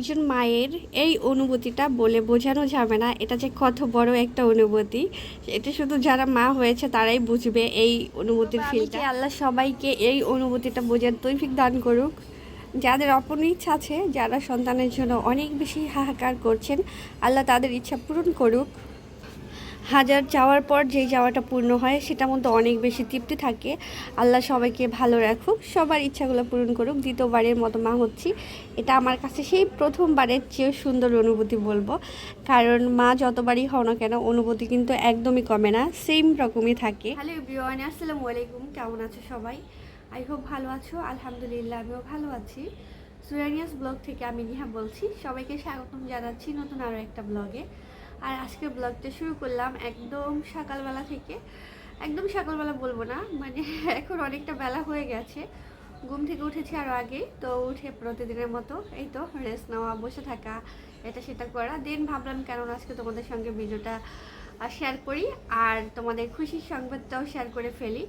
একজন মায়ের এই অনুভূতিটা বলে বোঝানো যাবে না। এটা যে কত বড় একটা অনুভূতি। এটা শুধু যারা মা হয়েছে তারাই বুঝবে এই অনুভূতির ফিলটা আল্লাহ সবাইকে এই অনুভূতিটা বোঝার তৈফিক দান করুক? যাদের অপন ইচ্ছা আছে যারা সন্তানের জন্য অনেক বেশি হাহাকার করছেন আল্লাহ তাদের ইচ্ছা পূরণ করুক। হাজার চাওয়ার পর যেই যাওয়াটা পূর্ণ হয়, সেটার মধ্যে অনেক বেশি তৃপ্তি থাকে। আল্লাহ সবাইকে ভালো রাখুক, সবার ইচ্ছাগুলো পূরণ করুক। দ্বিতীয়বারের মতো মা হচ্ছি। এটা আমার কাছে সেই প্রথমবারের চেয়েও সুন্দর অনুভূতি বলব। কারণ মা যতবারই হও না কেন, অনুভূতি কিন্তু একদমই কমে না সেম রকমই থাকে। হ্যালো এভরিওয়ান, আসসালামু আলাইকুম। কেমন আছো সবাই? আই হোপ ভালো আছো। আলহামদুলিল্লাহ, আমিও ভালো আছি। সুরানিয়াস ব্লগ থেকে আমি নিহা বলছি। সবাইকে স্বাগতম জানাচ্ছি নতুন আরও একটা ব্লগে। আর আজকে ব্লগটা শুরু করলাম একদম সকালবেলা থেকে। একদম সকালবেলা বলব না মানে এখন অনেকটা বেলা হয়ে গেছে। ঘুম থেকে উঠেছি আরও আগে, তো উঠে প্রতিদিনের মতো এই তো রেস্ট নেওয়া, বসে থাকা, এটা সেটা করা। দেন ভাবলাম কেন আজকে তোমাদের সঙ্গে ভিডিওটা শেয়ার করি, আর তোমাদের খুশির সংবাদটাও শেয়ার করে ফেলি।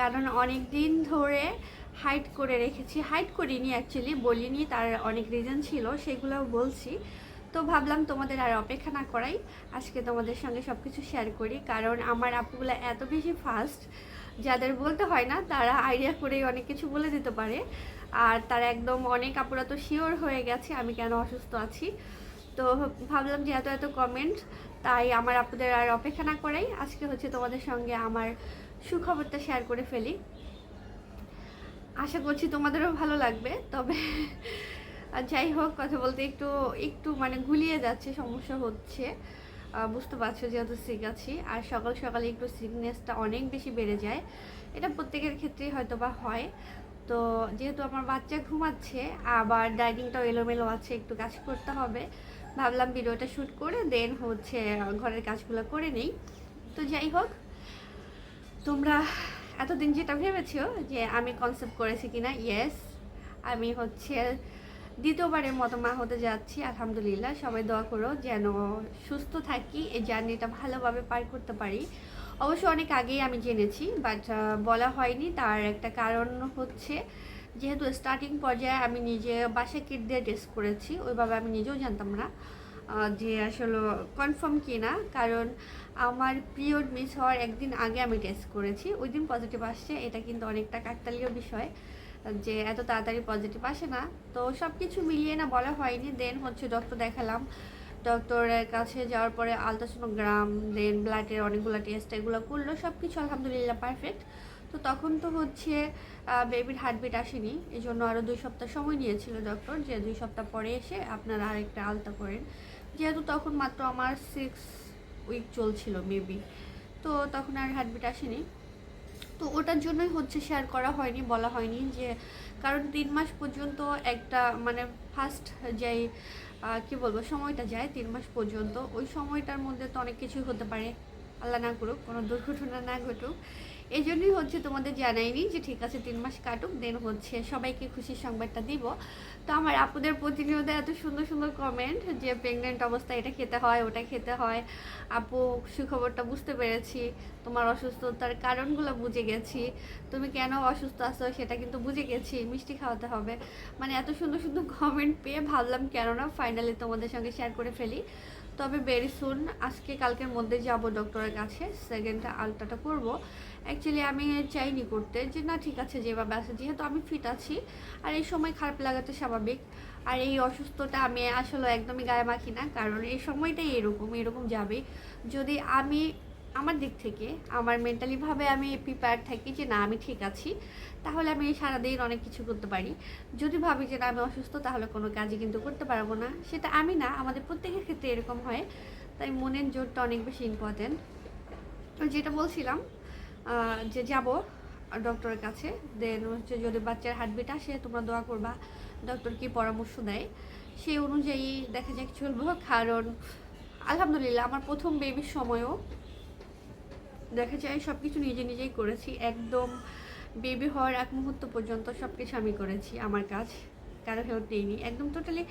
কারণ অনেক দিন ধরে হাইট করে রেখেছি হাইট করিনি অ্যাকচুয়ালি বলিনি, তার অনেক রিজন ছিল, সেগুলোও বলছি। তো ভাবলাম তোমাদের আর অপেক্ষা না করাই। আজকে তোমাদের সঙ্গে সব কিছু শেয়ার করি, কারণ আমার আপুগুলো এত বেশি ফাস্ট যাদের বলতে হয় না, তারা আইডিয়া করেই অনেক কিছু বলে দিতে পারে। আর তারা একদম অনেক আপুরা তো শিওর হয়ে গেছে, আমি কেন অসুস্থ আছি। তো ভাবলাম যে এত এত কমেন্ট তাই আমার আপুদের আর অপেক্ষা না করাই। আজকে হচ্ছে তোমাদের সঙ্গে আমার সুখবরটা শেয়ার করে ফেলি। আশা করছি তোমাদেরও ভালো লাগবে, তবে আর যাই হোক, কথা বলতে একটু একটু মানে গুলিয়ে যাচ্ছে, সমস্যা হচ্ছে। বুঝতে পারছ যেহেতু সিক আছি। আর সকাল সকালে একটু সিকনেসটা অনেক বেশি বেড়ে যায়। এটা প্রত্যেকের ক্ষেত্রেই হয়তো বা হয়। তো যেহেতু আমার বাচ্চা ঘুমাচ্ছে, আবার ডাইনিংটাও এলোমেলো আছে, একটু কাজ করতে হবে। ভাবলাম ভিডিওটা শ্যুট করে দেন হচ্ছে ঘরের কাজগুলো করে নেই। তো যাই হোক, তোমরা এতদিন যেটা ভেবেছো যে আমি কনসেপ্ট করেছি কিনা? ইয়েস আমি হচ্ছে দ্বিতীয়বারের মতো মা হতে যাচ্ছি, আলহামদুলিল্লাহ। সবাই দোয়া করো যেন সুস্থ থাকি, এই জার্নিটা ভালোভাবে পার করতে পারি। অবশ্য অনেক আগেই আমি জেনেছি বাট বলা হয়নি। তার একটা কারণ হচ্ছে, যেহেতু স্টার্টিং পর্যায়ে আমি নিজে বাসা কিট দিয়ে টেস্ট করেছি, ওইভাবে আমি নিজেও জানতাম না যে আসলে কনফার্ম কি না কারণ আমার পিরিয়ড মিস হওয়ার একদিন আগে আমি টেস্ট করেছি ওই দিন পজিটিভ আসছে, এটা কিন্তু অনেকটা কাকতালীয় বিষয়। যে এত তাড়াতাড়ি পজিটিভ আসে না। তো সব কিছু মিলিয়ে না বলা হয়নি। দেন হচ্ছে ডক্টর দেখালাম। ডক্টরের কাছে যাওয়ার পরে আলট্রাসোনোগ্রাম দেন ব্লাডের অনেকগুলো টেস্ট এগুলো করল। সব কিছু আলহামদুলিল্লাহ পারফেক্ট তো তখন তো হচ্ছে বেবির হার্টবিট আসেনি। এই জন্য আরও দুই সপ্তাহ সময় নিয়েছিল ডক্টর যে দুই সপ্তাহ পরে এসে আপনারা আরেকটা আলতা করেন। যেহেতু তখন মাত্র আমার সিক্স উইক চলছিল বেবি তো তখন আর হার্টবিট আসেনি। তো ওটার জন্যই হচ্ছে শেয়ার করা হয়নি, বলা হয়নি যে, কারণ তিন মাস পর্যন্ত একটা মানে ফার্স্ট যেই কি বলব, সময়টা যায় তিন মাস পর্যন্ত, ওই সময়টার মধ্যে তো অনেক কিছুই হতে পারে, আল্লাহ না করুক, কোনো দুর্ঘটনা না ঘটুক। এই জন্যই হচ্ছে তোমাদের জানাইনি যে ঠিক আছে তিন মাস কাটুক দেন হচ্ছে সবাইকে খুশির সংবাদটা দিব। তো আমার আপুদের প্রতিনিয়ত এত সুন্দর সুন্দর কমেন্ট যে প্রেগনেন্ট অবস্থায় এটা খেতে হয়, ওটা খেতে হয়। আপু, সুখবরটা বুঝতে পেরেছি, তোমার অসুস্থতার কারণগুলো বুঝে গেছি। তুমি কেন অসুস্থ আছো সেটা কিন্তু বুঝে গেছি, মিষ্টি খাওয়াতে হবে। মানে এত সুন্দর সুন্দর কমেন্ট পেয়ে ভাবলাম কেন না ফাইনালি তোমাদের সঙ্গে শেয়ার করে ফেলি। তবে ভেরি সুন আজকে কালকের মধ্যে যাব ডক্টরের কাছে সেকেন্ডটা আলট্রাটা করব। অ্যাকচুয়ালি আমি চাইনি করতে যে, না, ঠিক আছে, যেভাবে আছে, যেহেতু আমি ফিট আছি, আর এই সময় খারাপ লাগাতে স্বাভাবিক। আর এই অসুস্থটা আমি আসলে একদমই গায়ে মাখি না, কারণ এই সময়টাই এরকম এরকম যাবে। যদি আমি আমার দিক থেকে, আমার মেন্টালিভাবে আমি প্রিপেয়ার থাকি যে না, আমি ঠিক আছি, তাহলে আমি সারাদিন অনেক কিছু করতে পারি। যদি ভাবি যে না, আমি অসুস্থ, তাহলে কোনো কাজই কিন্তু করতে পারব না। সেটা আমি না, আমাদের প্রত্যেকের ক্ষেত্রে এরকম হয়। তাই মনের জোরটা অনেক বেশি ইম্পর্টেন্ট যেটা বলছিলাম যে যাব ডক্টরের কাছে দেন হচ্ছে যদি বাচ্চার হার্টবিট আসে, তোমরা দোয়া করবা ডক্টর কি পরামর্শ দেয়। সেই অনুযায়ী দেখা যাক চলবো। কারণ, আলহামদুলিল্লাহ, আমার প্রথম বেবির সময়ও দেখা যায় সব কিছু নিজে নিজেই করেছি। একদম বেবি হওয়ার এক মুহূর্ত পর্যন্ত সব কিছু আমি করেছি আমার কাজ। কারও হেল্প নেইনি। একদম টোটালি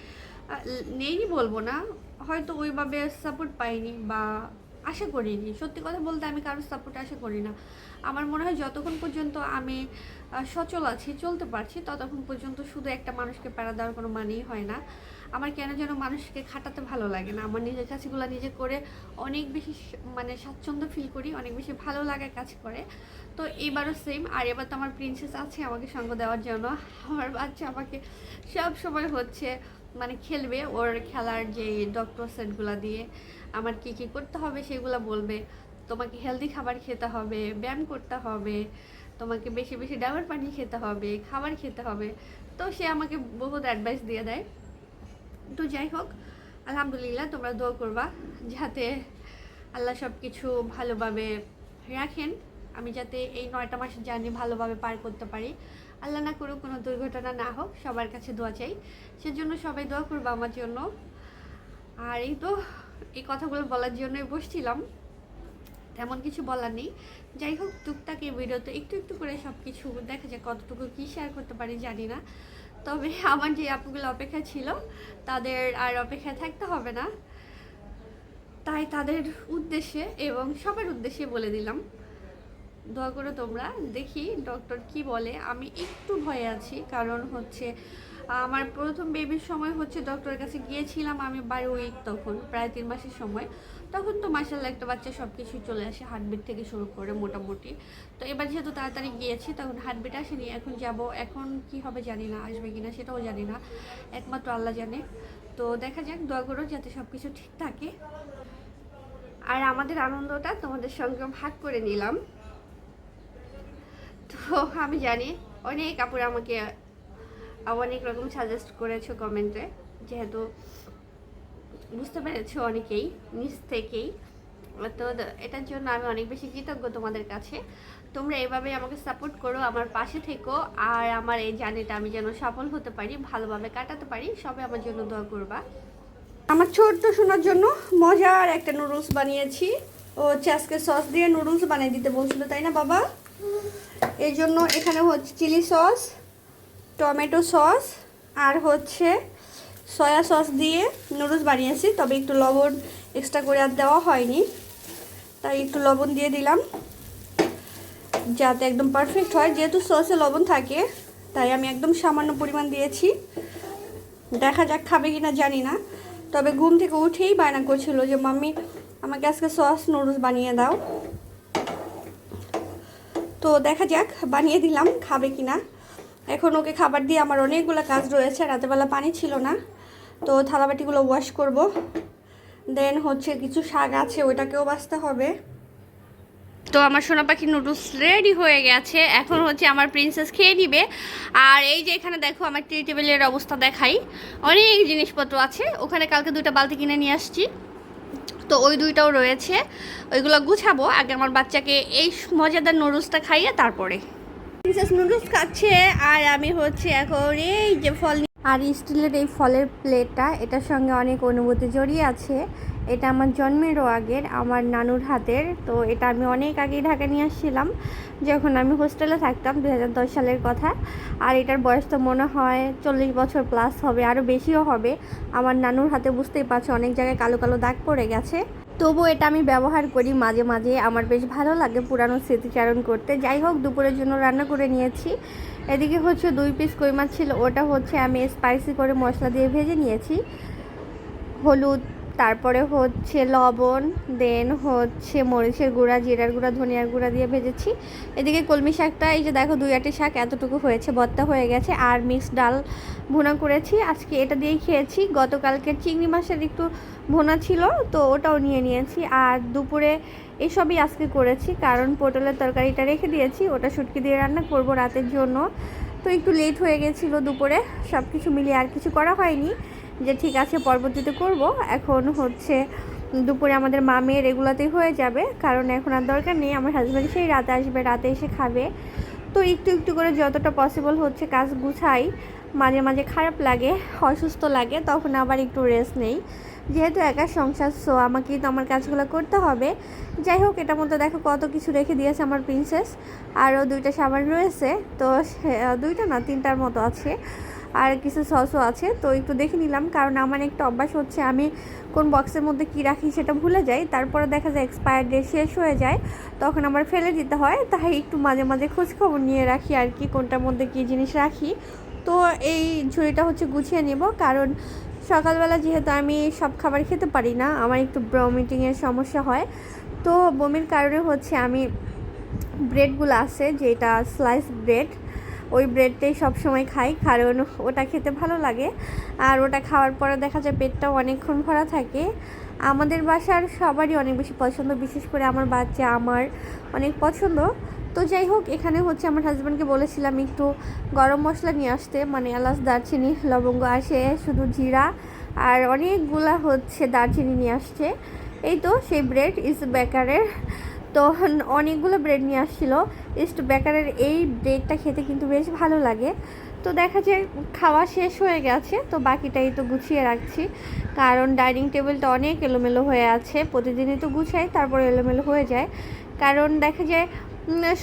নেইনি বলব না। হয়তো ওইভাবে সাপোর্ট পাইনি বা আশা করিনি। সত্যি কথা বলতে আমি কারোর সাপোর্ট আশা করি না। আমার মনে হয় যতক্ষণ পর্যন্ত আমি সচল আছি, চলতে পারছি, ততক্ষণ পর্যন্ত শুধু একটা মানুষকে প্যারা দেওয়ার কোনো মানেই হয় না। আমার কেন যেন মানুষকে খাটাতে ভালো লাগে না? আমার নিজের কাজগুলো নিজে করে অনেক বেশি মানে স্বাচ্ছন্দ্য ফিল করি, অনেক বেশি ভালো লাগা কাজ করে। তো এবারও সেম আর এবার তো আমার প্রিন্সেস আছে, আমাকে সঙ্গ দেওয়ার জন্য। আমার বাচ্চা আমাকে সব সময় হচ্ছে মানে খেলবে ওর খেলার যে ডক্টর সেটগুলো দিয়ে। আমার কি কি করতে হবে সেগুলো বলবে। তোমাকে হেলদি খাবার খেতে হবে, ব্যায়াম করতে হবে, তোমাকে বেশি বেশি ডাবের পানি খেতে হবে, খাবার খেতে হবে। তো সে আমাকে বহুত অ্যাডভাইস দিয়ে দেয়। তো যাই হোক, আলহামদুলিল্লাহ তোমরা দোয়া করবা যাতে আল্লাহ সব কিছু ভালোভাবে রাখেন। আমি যাতে এই নয়টা মাসের জার্নি ভালোভাবে পার করতে পারি। আল্লাহ না করুক কোনো দুর্ঘটনা না হোক, সবার কাছে দোয়া চাই। সেজন্য সবাই দোয়া করব আমার জন্য। আর এই তো, এই কথাগুলো বলার জন্যই বসছিলাম। তেমন কিছু বলার নেই। যাই হোক, টুকটাক এই ভিডিওতে একটু একটু করে সব কিছু দেখা যায় কতটুকু কী শেয়ার করতে পারি জানি না। তবে আমার যে আপুগুলো অপেক্ষা ছিল, তাদের আর অপেক্ষা থাকতে হবে না। তাই তাদের উদ্দেশ্যে এবং সবার উদ্দেশ্যে বলে দিলাম, দোয়া করো তোমরা, দেখি ডক্টর কি বলে। আমি একটু ভয়ে আছি, কারণ হচ্ছে আমার প্রথম বেবির সময় হচ্ছে ডক্টরের কাছে গিয়েছিলাম আমি বারো উইক তখন, প্রায় তিন মাসের সময়। তখন তো মাসাল্লাহ একটা বাচ্চা সব কিছুই চলে আসে হার্টবিট থেকে শুরু করে মোটামুটি। তো এবার যেহেতু তাড়াতাড়ি গিয়েছি, তখন হার্টবিট আসেনি। এখন যাব, এখন কি হবে জানি না, আসবে কিনা সেটাও জানি না। একমাত্র আল্লাহ জানে। তো দেখা যাক, দোয়া করো যাতে সব কিছু ঠিক থাকে। আর আমাদের আনন্দটা তোমাদের সঙ্গে ভাগ করে নিলাম। তো আমি জানি অনেক কাপড় আমাকে অনেক রকম সাজেস্ট করেছ কমেন্টে যেহেতু বুঝতে পেরেছ অনেকেই, নিজ থেকেই। তো এটার জন্য আমি অনেক বেশি কৃতজ্ঞ তোমাদের কাছে। তোমরা এভাবে আমাকে সাপোর্ট করো, আমার পাশে থেকো, আর আমার এই জার্নিটা আমি যেন সফল হতে পারি, ভালোভাবে কাটাতে পারি, সবাই আমার জন্য দোয়া করবা। আমার ছোট্ট শোনার জন্য মজার একটা নুডলস বানিয়েছি। ও হচ্ছে আজকে সস দিয়ে নুডলস বানিয়ে দিতে বলছিল, তাই না বাবা? এই জন্য এখানে হচ্ছে চিলি সস টমেটো সস আর হচ্ছে সয়া সস দিয়ে নুডলস বানিয়েছি, তবে একটু লবণ এক্সট্রা করে আর দেওয়া হয়নি। তাই একটু লবণ দিয়ে দিলাম, যাতে একদম পারফেক্ট হয়। যেহেতু সসে লবণ থাকে, তাই আমি একদম সামান্য পরিমাণ দিয়েছি। দেখা যাক খাবে কিনা জানি না, তবে ঘুম থেকে উঠেই বায়না করছিল যে, মাম্মি, আমাকে আজকে সস নুডলস বানিয়ে দাও। তো দেখা যাক, বানিয়ে দিলাম, খাবে কিনা। এখন ওকে খাবার দিয়ে আমার অনেকগুলো কাজ রয়েছে রাতেবেলা পানি ছিল না। তো থালাবাটিগুলো ওয়াশ করব। দেন হচ্ছে কিছু শাক আছে, ওইটাকেও বাঁচতে হবে। তো আমার সোনা পাখি নুডলস রেডি হয়ে গেছে। এখন হচ্ছে আমার প্রিন্সেস খেয়ে নিবে। আর এই যে এখানে দেখো, আমার টি টেবিলের অবস্থা দেখাই। অনেক জিনিসপত্র আছে। ওখানে কালকে দুইটা বালতি কিনে নিয়ে আসছি। তো ওই দুইটাও রয়েছে। ওইগুলো গুছাবো। আগে আমার বাচ্চাকে এই মজাদার নুডলসটা খাইয়ে তারপরে। প্রিন্সেস নুডলস খাচ্ছে। আর আমি হচ্ছে এখন এই যে ফল আর স্টিলের এই ফলের প্লেটটা, এটার সঙ্গে অনেক অনুভূতি জড়িয়ে আছে। এটা আমার জন্মেরও আগের, আমার নানুর হাতের। তো এটা আমি অনেক আগেই ঢাকা নিয়ে আসছিলাম, যখন আমি হোস্টেলে থাকতাম দু হাজার দশ সালের কথা। আর এটার বয়স তো মনে হয় চল্লিশ বছর প্লাস হবে, আরও বেশিও হবে। আমার নানুর হাতে বুঝতেই পারছ, অনেক জায়গায় কালো কালো দাগ পড়ে গেছে। তবু এটা আমি ব্যবহার করি মাঝে মাঝে। আমার বেশ ভালো লাগে পুরানো স্মৃতিচারণ করতে। যাই হোক, দুপুরের জন্য রান্না করে নিয়েছি। এদিকে হচ্ছে দুই পিস কই মাছ ছিল, ওটা হচ্ছে আমি স্পাইসি করে মশলা দিয়ে ভেজে নিয়েছি। হলুদ, তারপরে হচ্ছে লবণ দেন হচ্ছে মরিচের গুঁড়া, জিরার গুঁড়া, ধনিয়ার গুঁড়া দিয়ে ভেজেছি। এদিকে কলমি শাকটা, এই যে দেখো দুই আটি শাক, এতটুকু হয়েছে, বত্তা হয়ে গেছে, আর মিক্সড ডাল ভুনা করেছি। আজকে এটা দিয়েই খেয়েছি গতকালকে চিংড়ি মাছের একটু ভুনা ছিল, তো ওটাও নিয়ে নিয়েছি। আর দুপুরে এসবই আজকে করেছি, কারণ পটলের তরকারিটা রেখে দিয়েছি, ওটা শুটকি দিয়ে রান্না করব রাতের জন্য। তো একটু লেট হয়ে গেছিল দুপুরে সব কিছু মিলিয়ে আর কিছু করা হয়নি। যে ঠিক আছে, পরবর্তীতে করব। এখন হচ্ছে দুপুরে আমাদের মা মেয়ের এগুলোতেই হয়ে যাবে, কারণ এখন আর দরকার নেই, আমার হাজব্যান্ড সেই রাতে আসবে, রাতে এসে খাবে। তো একটু একটু করে যতটা পসিবল হচ্ছে কাজ গুছাই। মাঝে মাঝে খারাপ লাগে, অসুস্থ লাগে, তখন আবার একটু রেস্ট নেই। যেহেতু একা সংসার সো আমাকেই তো আমার কাজগুলো করতে হবে। যাই হোক, এটার মধ্যে দেখো কত কিছু রেখে দিয়েছে আমার প্রিন্সেস আরও দুইটা সাবান রয়েছে, তো দুইটা না, তিনটার মতো আছে। আর কিছু সসও আছে, তো একটু দেখে নিলাম, কারণ আমার একটা অভ্যাস হচ্ছে আমি কোন বক্সের মধ্যে কি রাখি সেটা ভুলে যাই। তারপরে দেখা যায় এক্সপায়ার ডেট শেষ হয়ে যায়, তখন আমার ফেলে দিতে হয়। তাই একটু মাঝে মাঝে খোঁজখবর নিয়ে রাখি আর কি, কোনটার মধ্যে কী জিনিস রাখি। তো এই ঝুড়িটা হচ্ছে গুছিয়ে নেব। কারণ সকালবেলা যেহেতু আমি সব খাবার খেতে পারি না, আমার একটু ব্রমিটিংয়ের সমস্যা হয়। তো বমির কারণে হচ্ছে আমি ব্রেডগুলো আছে, যেটা স্লাইস ব্রেড ওই ব্রেডটাই সবসময় খাই কারণ ওটা খেতে ভালো লাগে। আর ওটা খাওয়ার পরে দেখা যায় পেটটাও অনেকক্ষণ ভরা থাকে। আমাদের বাসার সবারই অনেক বেশি পছন্দ, বিশেষ করে আমার বাচ্চা, আমার অনেক পছন্দ। তো যাই হোক, এখানে হচ্ছে আমার হাজব্যান্ডকে বলেছিলাম একটু গরম মশলা নিয়ে আসতে। মানে এলাচ, দারচিনি, লবঙ্গ আসে, শুধু জিরা আর অনেকগুলা হচ্ছে দারচিনি নিয়ে আসছে। এই তো সেই ব্রেড ইস বেকারের তো অনেকগুলো ব্রেড নিয়ে আসছিল। ইস্ট বেকারের এই ব্রেডটা খেতে কিন্তু বেশ ভালো লাগে। তো দেখা যায় খাওয়া শেষ হয়ে গেছে। তো বাকিটাই তো গুছিয়ে রাখছি। কারণ ডাইনিং টেবিলটা অনেক এলোমেলো হয়ে আছে। প্রতিদিনই তো গুছাই, তারপর এলোমেলো হয়ে যায়। কারণ দেখা যায়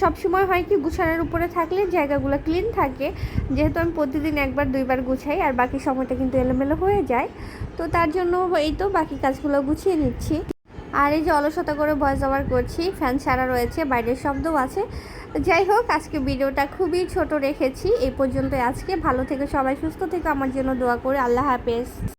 সব সময় হয় কি, গুছানোর উপরে থাকলে জায়গাগুলো ক্লিন থাকে। যেহেতু আমি প্রতিদিন একবার, দুইবার গুছাই, আর বাকি সময়টা কিন্তু এলোমেলো হয়ে যায়। তো তার জন্য এই তো, বাকি কাজগুলো গুছিয়ে নিচ্ছি। আর এই যে অলসতা করে ভয়েস ওভার করছি ফ্যান ছাড়া রয়েছে, বাইরের শব্দও আছে। যাই হোক, আজকে ভিডিওটা খুবই ছোট রেখেছি। এই পর্যন্ত আজকে। ভালো থেকে সবাই, সুস্থ থেকে। আমার জন্য দোয়া করে আল্লাহ হাফেজ।